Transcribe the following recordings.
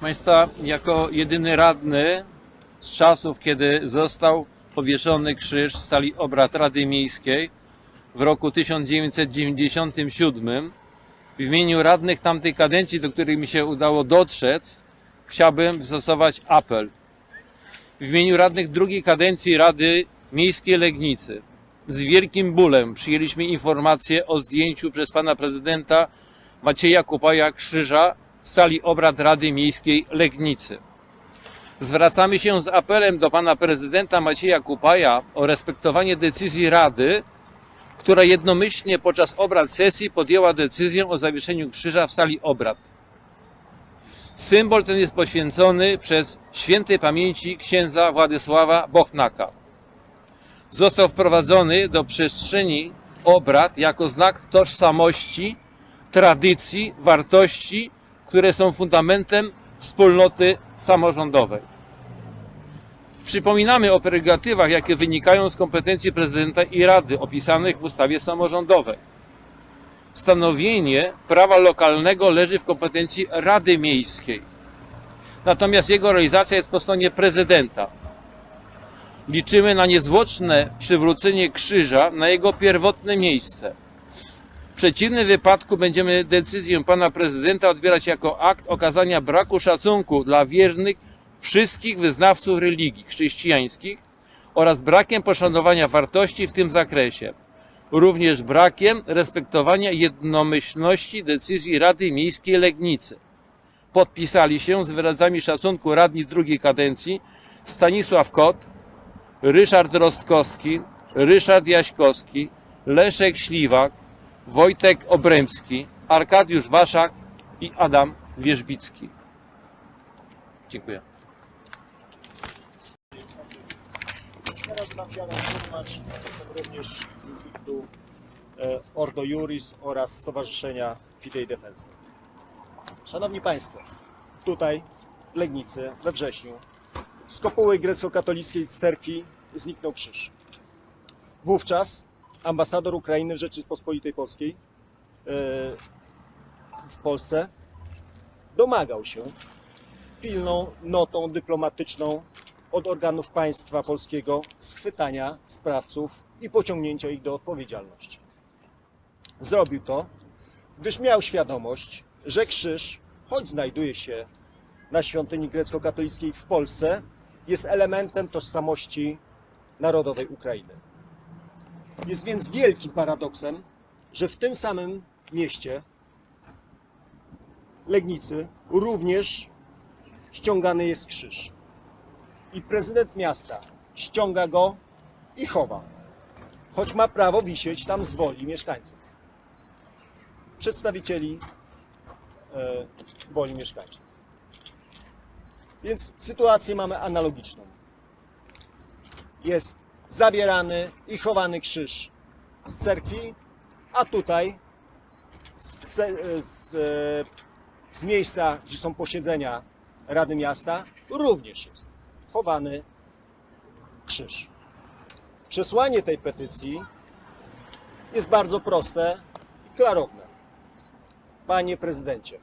Państwa, jako jedyny radny z czasów, kiedy został powieszony krzyż w sali obrad Rady Miejskiej w roku 1997, w imieniu radnych tamtej kadencji, do których mi się udało dotrzeć, chciałbym wystosować apel. W imieniu radnych drugiej kadencji Rady Miejskiej Legnicy z wielkim bólem przyjęliśmy informację o zdjęciu przez pana prezydenta Macieja Kupaja krzyża sali obrad Rady Miejskiej Legnicy. Zwracamy się z apelem do pana prezydenta Macieja Kupaja o respektowanie decyzji Rady, która jednomyślnie podczas obrad sesji podjęła decyzję o zawieszeniu krzyża w sali obrad. Symbol ten jest poświęcony przez świętej pamięci księdza Władysława Bochnaka. Został wprowadzony do przestrzeni obrad jako znak tożsamości, tradycji, wartości, które są fundamentem wspólnoty samorządowej. Przypominamy o prerogatywach, jakie wynikają z kompetencji prezydenta i rady opisanych w ustawie samorządowej. Stanowienie prawa lokalnego leży w kompetencji Rady Miejskiej. Natomiast jego realizacja jest po stronie prezydenta. Liczymy na niezwłoczne przywrócenie krzyża na jego pierwotne miejsce. Przeciwnym wypadku będziemy decyzję pana prezydenta odbierać jako akt okazania braku szacunku dla wiernych wszystkich wyznawców religii chrześcijańskich oraz brakiem poszanowania wartości w tym zakresie. Również brakiem respektowania jednomyślności decyzji Rady Miejskiej Legnicy. Podpisali się z wyrazami szacunku radni drugiej kadencji Stanisław Kot, Ryszard Rostkowski, Ryszard Jaśkowski, Leszek Śliwak, Wojtek Obremski, Arkadiusz Waszak i Adam Wierzbicki. Dziękuję. Teraz Damian Szurmacz, jestem również z Instytutu e, Ordo Juris oraz Stowarzyszenia Fidei Defensa. Szanowni Państwo, tutaj w Legnicy we wrześniu z kopuły grecko-katolickiej cerkwi zniknął krzyż. Wówczas ambasador Ukrainy w Rzeczypospolitej Polskiej e, w Polsce domagał się pilną notą dyplomatyczną od organów państwa polskiego schwytania sprawców i pociągnięcia ich do odpowiedzialności. Zrobił to, gdyż miał świadomość, że krzyż, choć znajduje się na świątyni grecko-katolickiej w Polsce, jest elementem tożsamości narodowej Ukrainy. Jest więc wielkim paradoksem, że w tym samym mieście, Legnicy, również ściągany jest krzyż. I prezydent miasta ściąga go i chowa, choć ma prawo wisieć tam z woli mieszkańców. Przedstawicieli e, woli mieszkańców. Więc sytuację mamy analogiczną. Jest zabierany i chowany krzyż z cerkwi, a tutaj z, z, z miejsca, gdzie są posiedzenia Rady Miasta, również jest chowany krzyż. Przesłanie tej petycji jest bardzo proste i klarowne. Panie prezydencie,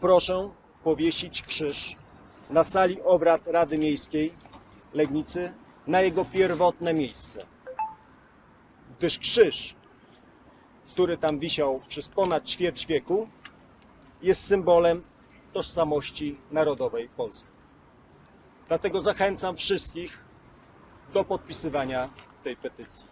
proszę powiesić krzyż na sali obrad Rady Miejskiej Legnicy na jego pierwotne miejsce. Gdyż krzyż, który tam wisiał przez ponad ćwierć wieku, jest symbolem tożsamości narodowej Polski. Dlatego zachęcam wszystkich do podpisywania tej petycji.